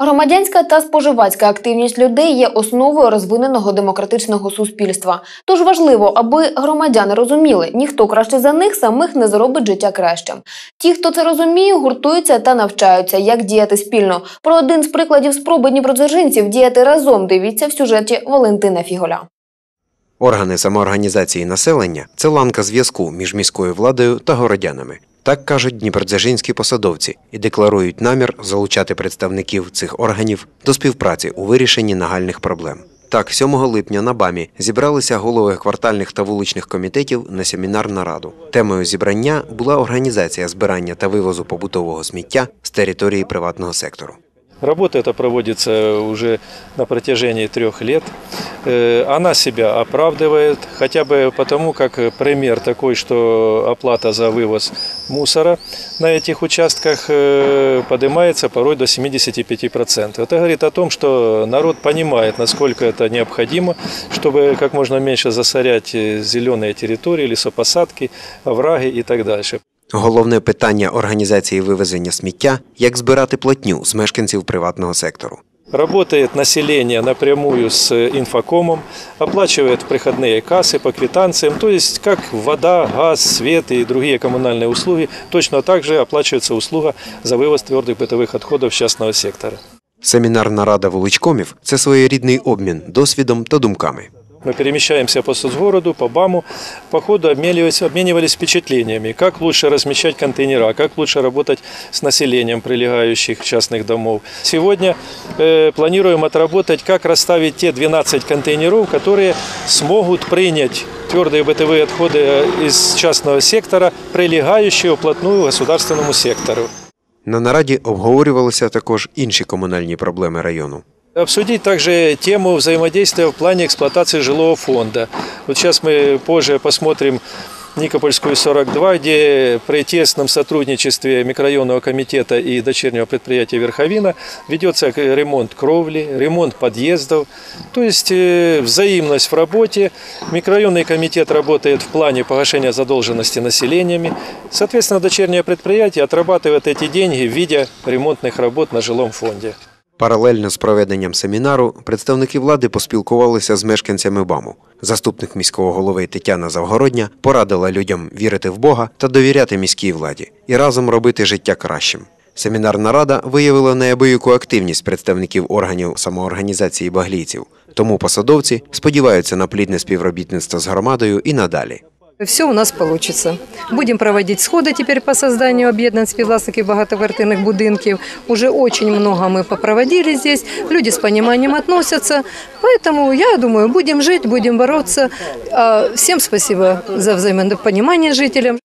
Громадянська та споживацька активність людей є основою розвиненого демократичного суспільства. Тож важливо, аби громадяни розуміли, ніхто краще за них самих не зробить життя кращим. Ті, хто це розуміє, гуртуються та навчаються, як діяти спільно. Про один з прикладів спроби дніпродзержинців діяти разом дивіться в сюжеті Валентина Фіголя. Органи самоорганізації населення це ланка зв'язку між міською владою та городянами. Так кажуть дніпродзержинські посадовці і декларують намір залучати представників цих органів до співпраці у вирішенні нагальних проблем. Так, 7 липня на БАМі зібралися голови квартальних та вуличних комітетів на семінар нараду. Темою зібрання була організація збирання та вивозу побутового сміття з території приватного сектору. Работа эта проводится уже на протяжении трех лет. Э, Она себя оправдывает, хотя бы потому, как пример такой, что оплата за вывоз мусора на этих участках э, поднимается порой до 75%. Это говорит о том, что народ понимает, насколько это необходимо, чтобы как можно меньше засорять э, зеленые территории, лесопосадки, овраги и так дальше. Головне питання організації вивезення сміття як збирати платню з мешканців приватного сектору. Работает население напрямую с инфокомом, оплачивает приходные кассы по квитанциям, то есть как вода, газ, свет и другие коммунальные услуги, точно так же оплачивается услуга за вывоз твердых бытовых отходов частного сектора. Семінар нарада вуличкомів це своєрідний обмін досвідом та думками. Мы перемещаемся по соцгороду, по БАМу, по ходу обменивались, обменивались впечатлениями, как лучше размещать контейнера, как лучше работать с населением прилегающих частных домов. Сегодня э, планируем отработать, как расставить те 12 контейнеров, которые смогут принять твердые бытовые отходы э, из частного сектора, прилегающие вплотную к государственному сектору. На нараді обговорювалися також інші комунальні проблеми району. Обсудить также тему взаимодействия в плане эксплуатации жилого фонда. Вот сейчас мы позже посмотрим Никопольскую 42, где при тесном сотрудничестве микрорайонного комитета и дочернего предприятия Верховина ведется ремонт кровли, ремонт подъездов, то есть э, взаимность в работе. Микрорайонный комитет работает в плане погашения задолженности населениями. Соответственно, дочернее предприятие отрабатывает эти деньги в виде ремонтных работ на жилом фонде. Паралельно з проведенням семінару представники влади поспілкувалися з мешканцями БАМу. Заступник міського голови Тетяна Завгородня порадила людям вірити в Бога та довіряти міській владі і разом робити життя кращим. Семінарна рада виявила неабияку активність представників органів самоорганізації баглійців. Тому посадовці сподіваються на плідне співробітництво з громадою і надалі. Все у нас получится. Будем проводить сходи теперь по созданию об'єднань співвласників багатоквартирних будинків. Уже очень много мы попроводили здесь. Люди с пониманием относятся. Поэтому, я думаю, будем жить, будем бороться. Всім спасибо за взаимопонимание жителям.